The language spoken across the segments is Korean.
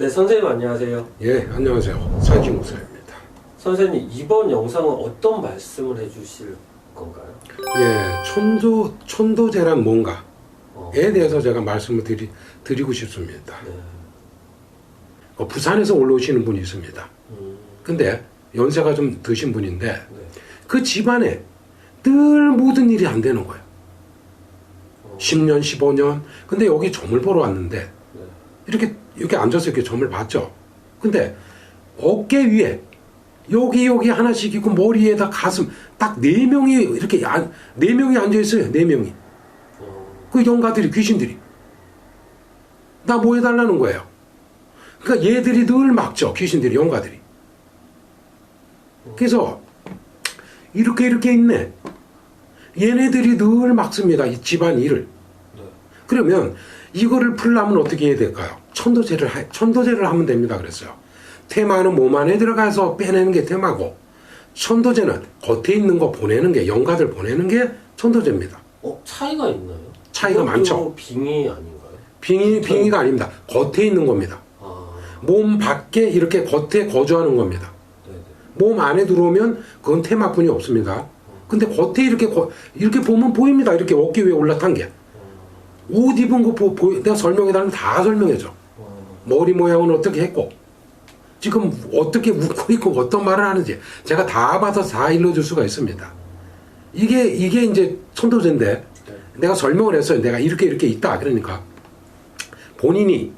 네, 선생님 안녕하세요. 예, 안녕하세요. 산지 목사입니다. 선생님, 이번 영상은 어떤 말씀을 해주실 건가요? 예, 촌도, 촌도제란 뭔가에 어, 대해서 제가 말씀을 드리, 드리고 싶습니다. 네. 어, 부산에서 올라오시는 분이 있습니다. 음, 근데 연세가 좀 드신 분인데 네. 그 집안에 늘 모든 일이 안 되는 거예요. 어, 10년, 15년. 근데 여기 점을 보러 왔는데 네. 이렇게 이렇게 앉아서 이렇게 점을 봤죠. 근데 어깨 위에 여기 여기 하나씩 있고 머리에다 가슴 딱 네 명이 이렇게 안- 네 명이 앉아 있어요. 네 명이 어, 그 영가들이 귀신들이 나 뭐 해달라는 거예요. 그러니까 얘들이 늘 막죠. 귀신들이 영가들이. 그래서 이렇게 이렇게 있네. 얘네들이 늘 막습니다. 이 집안 일을. 네. 그러면 이거를 풀려면 어떻게 해야 될까요? 천도제를 하, 천도제를 하면 됩니다. 그랬어요. 테마는 몸 안에 들어가서 빼내는 게 테마고 천도제는 겉에 있는 거 보내는 게 영가들 보내는 게 천도제입니다. 어, 차이가 있나요? 차이가 많죠. 빙의 아닌가요? 빙의 빙의가 아닙니다. 겉에 있는 겁니다. 아, 몸 밖에 이렇게 겉에 거주하는 겁니다. 네네. 몸 안에 들어오면 그건 테마뿐이 없습니다. 근데 겉에 이렇게 거- 이렇게 보면 보입니다. 이렇게 어깨 위에 올라탄 게. 옷 입은 거 보, 보, 내가 설명해달라면 다 설명해줘. 어, 머리 모양은 어떻게 했고 지금 어떻게 웃고 있고 어떤 말을 하는지 제가 다 받아서 다 일러줄 수가 있습니다. 이게 이게 이제 천도제인데 네. 내가 설명을 했어요. 내가 이렇게 이렇게 있다. 그러니까 본인이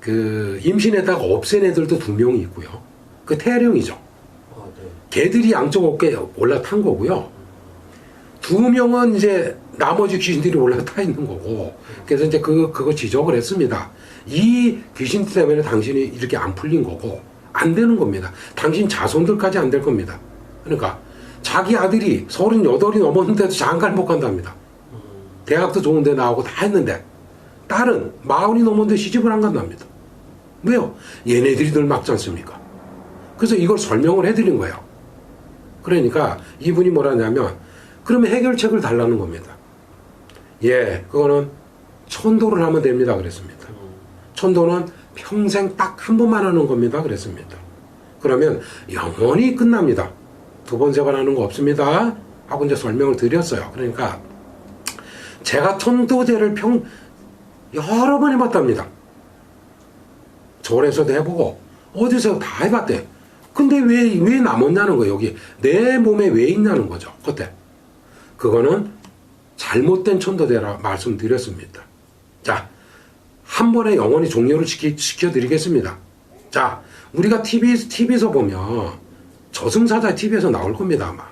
그 임신했다가 없앤 애들도 두 명이 있고요. 그 태령이죠. 아, 네. 개들이 양쪽 어깨에 올라탄 거고요. 두 명은 이제 나머지 귀신들이 올라타 있는 거고. 그래서 이제 그, 그거 지적을 했습니다. 이 귀신 때문에 당신이 이렇게 안 풀린 거고, 안 되는 겁니다. 당신 자손들까지 안 될 겁니다. 그러니까, 자기 아들이 서른여덟이 넘었는데도 장가를 못 간답니다. 대학도 좋은데 나오고 다 했는데, 딸은 마흔이 넘었는데 시집을 안 간답니다. 왜요? 얘네들이 늘 막지 않습니까? 그래서 이걸 설명을 해드린 거예요. 그러니까 이분이 뭐라냐면 그러면 해결책을 달라는 겁니다. 예, 그거는 천도를 하면 됩니다. 그랬습니다. 천도는 평생 딱 한 번만 하는 겁니다. 그랬습니다. 그러면 영원히 끝납니다. 두 번, 세번 하는 거 없습니다. 하고 이제 설명을 드렸어요. 그러니까 제가 천도제를 평 여러 번 해봤답니다. 절에서도 해보고 어디서 다 해봤대. 근데 왜, 왜 남았냐는 거예요. 여기 내 몸에 왜 있냐는 거죠. 그때. 그거는 잘못된 천도대라 말씀드렸습니다. 자, 한 번에 영원히 종료를 시켜드리겠습니다. 자, 우리가 TV, TV에서 보면 저승사자 TV에서 나올 겁니다, 아마.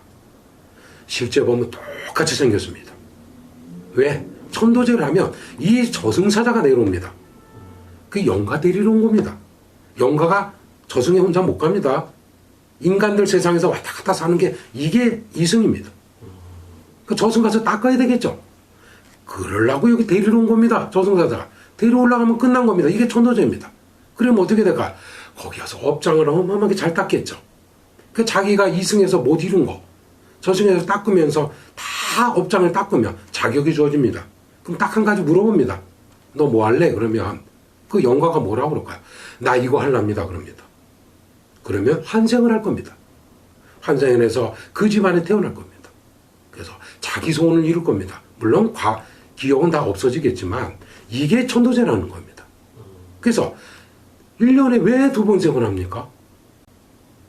실제 보면 똑같이 생겼습니다. 왜? 천도제를 하면 이 저승사자가 내려옵니다. 그 영가 데리러 온 겁니다. 영가가 저승에 혼자 못 갑니다. 인간들 세상에서 왔다 갔다 사는 게 이게 이승입니다. 그 저승 가서 닦아야 되겠죠. 그러려고 여기 데리러 온 겁니다. 저승사자가. 데리러 올라가면 끝난 겁니다. 이게 천도제입니다. 그러면 어떻게 될까? 거기 가서 업장을 어마어마하게 잘 닦겠죠. 그 자기가 이승에서 못 이룬 거. 저승에서 닦으면서 다 업장을 닦으면 자격이 주어집니다. 그럼 딱 한 가지 물어봅니다. 너 뭐 할래? 그러면 그 영가가 뭐라고 그럴까요? 나 이거 할랍니다. 그럽니다. 그러면 환생을 할 겁니다. 환생해서 그 집안에 태어날 겁니다. 그래서 자기 소원을 이룰 겁니다. 물론 과, 기억은 다 없어지겠지만 이게 천도제라는 겁니다. 그래서 1년에 왜 두 번, 세번 합니까?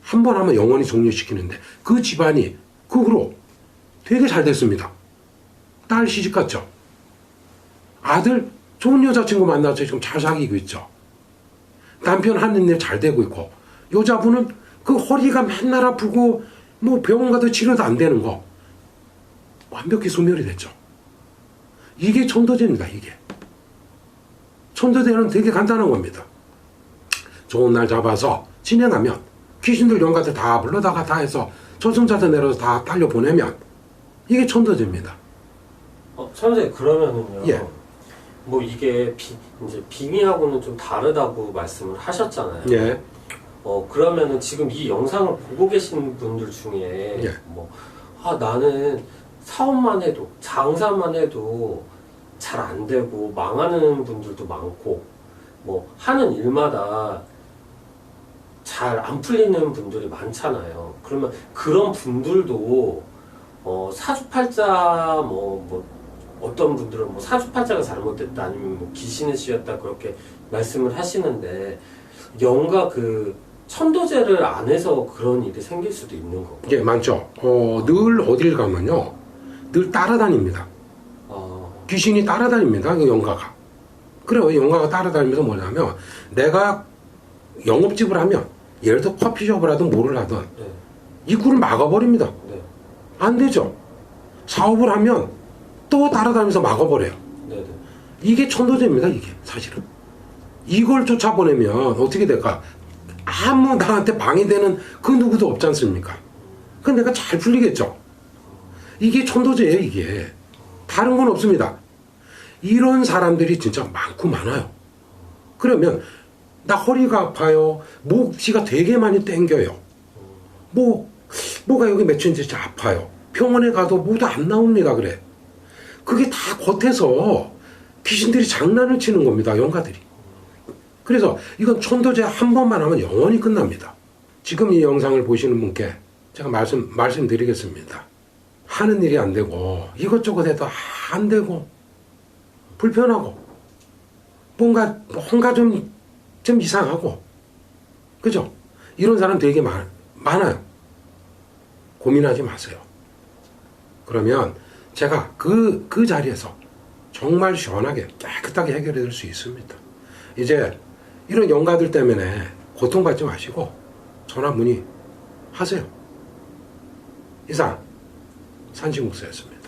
한 번 하면 영원히 종료시키는데 그 집안이 그 후로 되게 잘 됐습니다. 딸 시집 갔죠. 아들 좋은 여자친구 만나서 지금 잘 사귀고 있죠. 남편 하는 일 잘 되고 있고 여자분은 그 허리가 맨날 아프고 뭐 병원 가도 치료도 안 되는 거 완벽히 소멸이 됐죠. 이게 천도제입니다. 이게 천도제는 되게 간단한 겁니다. 좋은 날 잡아서 진행하면 귀신들 영가들 다 불러다가 다 해서 저승자들 내려서 다 딸려 보내면 이게 천도제입니다. 어, 선생님, 그러면은요. 예. 뭐 이게 비, 이제 빙의하고는 좀 다르다고 말씀을 하셨잖아요. 예. 어 그러면은 지금 이 영상을 보고 계신 분들 중에 예. 뭐 아 나는 사업만 해도 장사만 해도 잘 안 되고 망하는 분들도 많고 뭐 하는 일마다 잘 안 풀리는 분들이 많잖아요. 그러면 그런 분들도 어, 사주팔자 뭐, 뭐 어떤 분들은 뭐 사주팔자가 잘못됐다 아니면 뭐 귀신의 씨였다 그렇게 말씀을 하시는데 영가 그 천도제를 안 해서 그런 일이 생길 수도 있는 거고. 예, 많죠. 어, 늘 어딜 가면요. 늘 따라다닙니다. 어, 귀신이 따라다닙니다. 그 영가가. 그래요. 영가가 따라다니면서 뭐냐면 내가 영업집을 하면 예를 들어 커피숍을 하든 뭐를 하든 네, 입구를 막아버립니다. 네, 안 되죠. 사업을 하면 또 따라다니면서 막아버려요. 네, 네. 이게 천도제입니다. 이게 사실은. 이걸 쫓아보내면 어떻게 될까? 아무 나한테 방해되는 그 누구도 없지 않습니까? 그 내가 잘 풀리겠죠. 이게 천도제예요. 이게 다른 건 없습니다. 이런 사람들이 진짜 많고 많아요. 그러면 나 허리가 아파요. 목지가 되게 많이 땡겨요. 뭐 뭐가 여기 맺혀있는지 아파요. 병원에 가도 뭐도 안 나옵니다. 그래. 그게 다 겉에서 귀신들이 장난을 치는 겁니다. 영가들이. 그래서 이건 천도제 한 번만 하면 영원히 끝납니다. 지금 이 영상을 보시는 분께 제가 말씀, 말씀드리겠습니다. 하는 일이 안 되고 이것저것 해도 안 되고 불편하고 뭔가 뭔가 좀, 좀 이상하고 그죠? 이런 사람 되게 많, 많아요. 고민하지 마세요. 그러면 제가 그, 그 자리에서 정말 시원하게 깨끗하게 해결해 줄수 있습니다. 이제 이런 영가들 때문에 고통받지 마시고 전화 문의 하세요. 이상 산신국수였습니다.